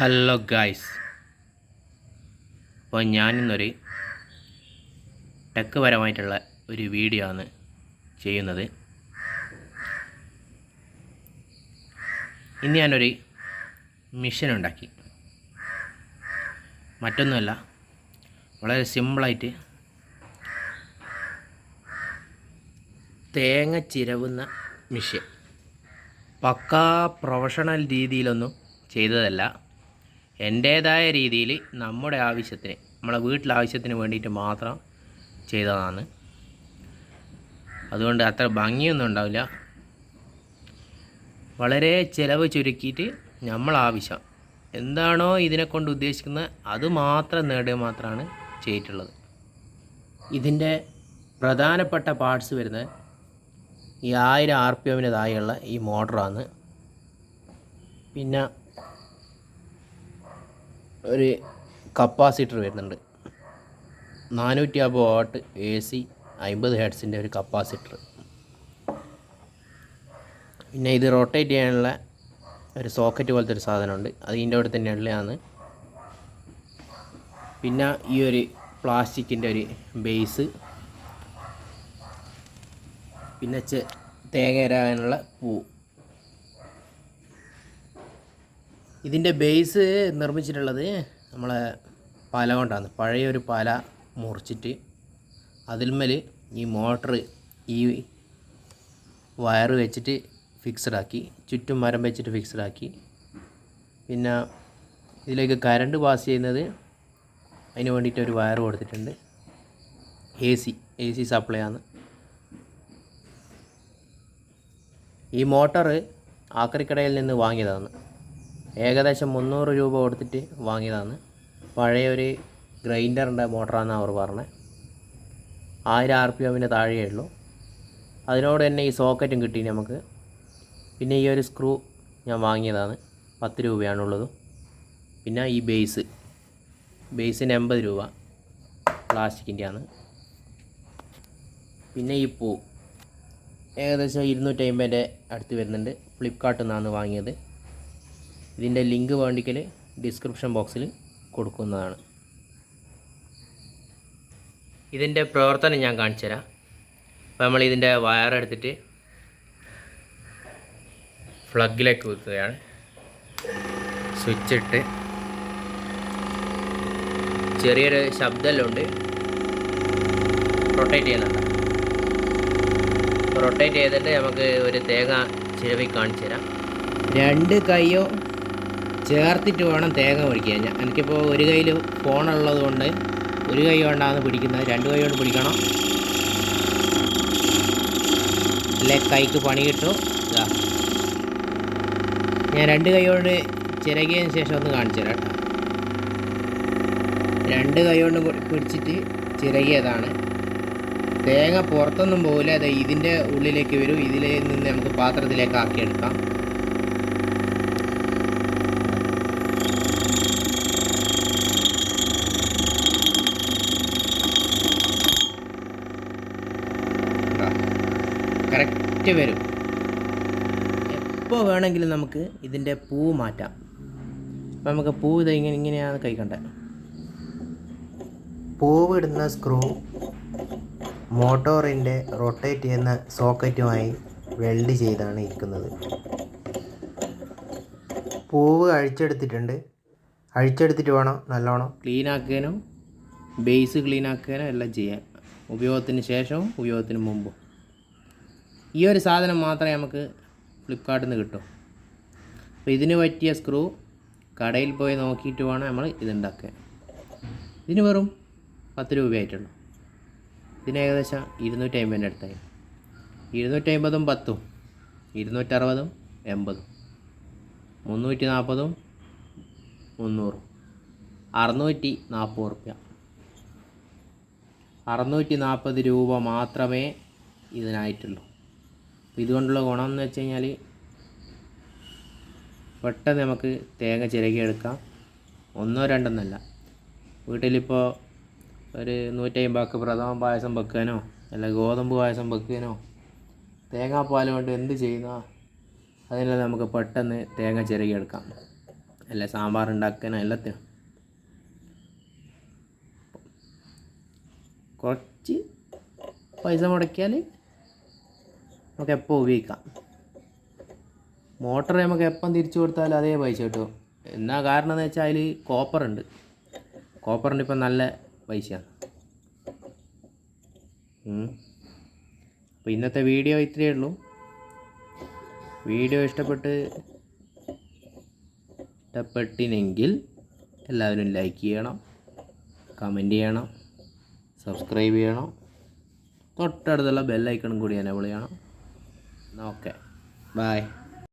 Hello guys അപ്പോൾ ഞാനിന്നൊരു tech പരമായിട്ടുള്ള ഒരു വീഡിയോ ആണ് ചെയ്യുന്നത്. ഇന്ന് ഞാനൊരു മിഷൻ ഉണ്ടാക്കി. മറ്റൊന്നുമല്ല വളരെ സിമ്പിളായിട്ട് തേങ്ങ ചിരവുന്ന മിഷൻ പക്കാ പ്രൊഫഷണൽ രീതിയിലൊന്നും ചെയ്തതല്ല. എന്റേതായ രീതിയിൽ നമ്മുടെ ആവശ്യത്തിന് നമ്മളെ വീട്ടിലെ ആവശ്യത്തിന് വേണ്ടിയിട്ട് മാത്രം ചെയ്തതാണ്. അതുകൊണ്ട് അത്ര ഭംഗിയൊന്നും ഉണ്ടാവില്ല. വളരെ ചിലവ് ചുരുക്കിയിട്ട് നമ്മൾ ആവശ്യം എന്താണോ ഇതിനെ കൊണ്ട് ഉദ്ദേശിക്കുന്നത് അത് മാത്രം നേടുക മാത്രമാണ് ചെയ്തിട്ടുള്ളത്. ഇതിന്റെ പ്രധാനപ്പെട്ട പാർട്സ് വരുന്നത് ഈ ആയിരം ആർ പി എമ്മിന് താഴെയുള്ള ഈ മോട്ടറാണ് പിന്നെ ഒരു കപ്പാസിറ്റർ വരുന്നുണ്ട്. നാനൂറ്റി അമ്പത് വാട്ട് എ സി അമ്പത് ഹെഡ്സിന്റെ ഒരു കപ്പാസിറ്റർ പിന്നെ ഇത് റൊട്ടേറ്റ് ചെയ്യാനുള്ള ഒരു സോക്കറ്റ് പോലത്തെ ഒരു സാധനമുണ്ട്. അത് ഇതിന്റെ അവിടെ തന്നെ ഉള്ളതാണ്. പിന്നെ ഈ ഒരു പ്ലാസ്റ്റിക്കിന്റെ ഒരു ബേസ്. പിന്നെ തേങ്ങ ഇരാനുള്ള പൂ. ഇതിന്റെ ബേസ് നിർമ്മിച്ചിട്ടുള്ളത് നമ്മളെ പല കൊണ്ടാണ്. പഴയ ഒരു പല മുറിച്ചിട്ട് അതിന്മേൽ ഈ മോട്ടർ ഈ വയർ വെച്ചിട്ട് ഫിക്സഡ് ചുറ്റും മരം വെച്ചിട്ട് ഫിക്സഡ് പിന്നെ ഇതിലേക്ക് കരണ്ട് പാസ് ചെയ്യുന്നത് അതിന് വേണ്ടിയിട്ട് ഒരു വയർ കൊടുത്തിട്ടുണ്ട്. A C A C supply ആണ്. ഈ മോട്ടറ് ആക്രിക്കടയിൽ നിന്ന് വാങ്ങിയതാണ്. ഏകദേശം മുന്നൂറ് രൂപ കൊടുത്തിട്ട് വാങ്ങിയതാണ്. പഴയ ഒരു ഗ്രൈൻഡറിന്റെ മോട്ടറാണ് അവർ പറഞ്ഞത് ആയിരം ആർ പി എമ്മിന്റെ താഴെയേ ഉള്ളൂ. അതിനോട് തന്നെ ഈ സോക്കറ്റും കിട്ടി നമുക്ക്. പിന്നെ ഈ ഒരു സ്ക്രൂ ഞാൻ വാങ്ങിയതാണ് പത്ത് രൂപയാണുള്ളത്. പിന്നെ ഈ ബേസ് ബേസിന് എൺപത് രൂപ പ്ലാസ്റ്റിക്കിന്റെയാണ് പിന്നെ ഈ പൂ ഏകദേശം ഇരുന്നൂറ്റി അമ്പതിന്റെ അടുത്ത് വരുന്നുണ്ട്. ഫ്ലിപ്കാർട്ടിൽ നിന്നാണ് വാങ്ങിയത്. ഇതിന്റെ ലിങ്ക് വേണ്ടിക്കൽ ഡിസ്ക്രിപ്ഷൻ ബോക്സിൽ കൊടുക്കുന്നതാണ്. ഇതിന്റെ പ്രവർത്തനം ഞാൻ കാണിച്ചു തരാം. അപ്പോൾ നമ്മൾ ഇതിന്റെ വയർ എടുത്തിട്ട് ഫ്ലഗിലേക്ക് വെക്കുകയാണ് സ്വിച്ച് ഇട്ട് ചെറിയൊരു ശബ്ദമെല്ലാം ഉണ്ട്. റൊട്ടേറ്റ് ചെയ്യുന്നുണ്ട്. റൊട്ടേറ്റ് ചെയ്തിട്ട് നമുക്ക് ഒരു തേങ്ങ ചിരവി കാണിച്ചു തരാം. രണ്ട് കൈയോ ചേർത്തിട്ട് വേണം തേങ്ങ ഞാൻ എനിക്കിപ്പോൾ ഒരു കയ്യിൽ ഫോണുള്ളത് കൊണ്ട് ഒരു കൈ കൊണ്ടാണ് പിടിക്കുന്നത് രണ്ട് കൈ കൊണ്ട് പിടിക്കണം. അല്ലെ കൈക്ക് പണി കിട്ടും. ഇതാ. ഞാൻ രണ്ട് കൈ കൊണ്ട് ചിരകിയതിന് ശേഷം ഒന്ന് കാണിച്ചു തരാം കേട്ടോ. രണ്ട് കൈ കൊണ്ട് പിടിച്ചിട്ട് ചിരകിയതാണ്. തേങ്ങ പുറത്തൊന്നും പോകില്ല അത് ഇതിന്റെ ഉള്ളിലേക്ക് വരും. ഇതിൽ നിന്ന് നമുക്ക് പാത്രത്തിലേക്ക് ആക്കിയെടുക്കാം കറക്റ്റ് വരും എപ്പോൾ വേണമെങ്കിലും നമുക്ക് ഇതിന്റെ പൂ മാറ്റാം. അപ്പം നമുക്ക് പൂ ഇത് ഇങ്ങനെ ഇങ്ങനെയാണ് കഴിക്കേണ്ടത് പൂവ് ഇടുന്ന സ്ക്രൂ മോട്ടോറിന്റെ റൊട്ടേറ്റ് ചെയ്യുന്ന സോക്കറ്റുമായി വെൽഡ് ചെയ്താണ് ഇരിക്കുന്നത്. പൂവ് അഴിച്ചെടുത്തിട്ടുണ്ട്. അഴിച്ചെടുത്തിട്ട് വേണം നല്ലോണം ക്ലീൻ ആക്കാനും ബേസ് ക്ലീൻ ആക്കാനും എല്ലാം ചെയ്യാൻ. ഉപയോഗത്തിന് ശേഷവും ഉപയോഗത്തിന് മുമ്പും. ഈ ഒരു സാധനം മാത്രമേ നമുക്ക് ഫ്ലിപ്പ്കാർട്ടിൽ നിന്ന് കിട്ടൂ. അപ്പോൾ ഇതിന് പറ്റിയ സ്ക്രൂ കടയിൽ പോയി നോക്കിയിട്ട് വേണം നമ്മൾ ഇതുണ്ടാക്കാൻ ഇതിന് വെറും പത്ത് രൂപയായിട്ടുള്ളൂ. ഇതിന് ഏകദേശം ഇരുന്നൂറ്റി അമ്പതിന്റെ അടുത്തായി. ഇരുന്നൂറ്റി അമ്പതും പത്തും ഇരുന്നൂറ്ററുപതും എൺപതും മുന്നൂറ്റി നാൽപ്പതും മുന്നൂറും അറുന്നൂറ്റി നാൽപ്പത് റുപ്യ. അറുന്നൂറ്റി നാൽപ്പത് രൂപ മാത്രമേ ഇതിനായിട്ടുള്ളൂ. അപ്പോൾ ഇതുകൊണ്ടുള്ള ഗുണം എന്ന് വെച്ച് കഴിഞ്ഞാൽ പെട്ടെന്ന് നമുക്ക് തേങ്ങ ചിരകിയെടുക്കാം. ഒന്നോ രണ്ടെന്നല്ല വീട്ടിലിപ്പോൾ ഒരു നൂറ്റമ്പതൊക്കെ പ്രഥമ പായസം വെക്കാനോ അല്ല ഗോതമ്പ് പായസം വെക്കാനോ തേങ്ങാപ്പാൽ കൊണ്ട് എന്ത് ചെയ്യുന്ന അതിനെല്ലാം നമുക്ക് പെട്ടെന്ന് തേങ്ങ ചിരകിയെടുക്കാം. അല്ല സാമ്പാർ ഉണ്ടാക്കാനോ എല്ലാത്തിനും. കുറച്ച് പൈസ മുടക്കിയാൽ നമുക്ക് എപ്പോൾ ഉപയോഗിക്കാം? മോട്ടർ നമുക്ക് എപ്പം തിരിച്ചു കൊടുത്താലും അതേ പൈസ കിട്ടും. എന്നാ കാരണം എന്ന് വെച്ചാൽ അതിൽ കോപ്പറുണ്ട് കോപ്പറിന്റെ ഇപ്പം നല്ല പൈസയാണ്. അപ്പോൾ ഇന്നത്തെ വീഡിയോ ഇത്രയേ ഉള്ളൂ. വീഡിയോ ഇഷ്ടപ്പെട്ട് ഇഷ്ടപ്പെട്ടിനെങ്കിൽ എല്ലാവരും ലൈക്ക് ചെയ്യണം കമന്റ് ചെയ്യണം സബ്സ്ക്രൈബ് ചെയ്യണം. തൊട്ടടുത്തുള്ള ബെല്ലൈക്കണും കൂടി എനേബിൾ ചെയ്യണം. ഓക്കെ. ബായ്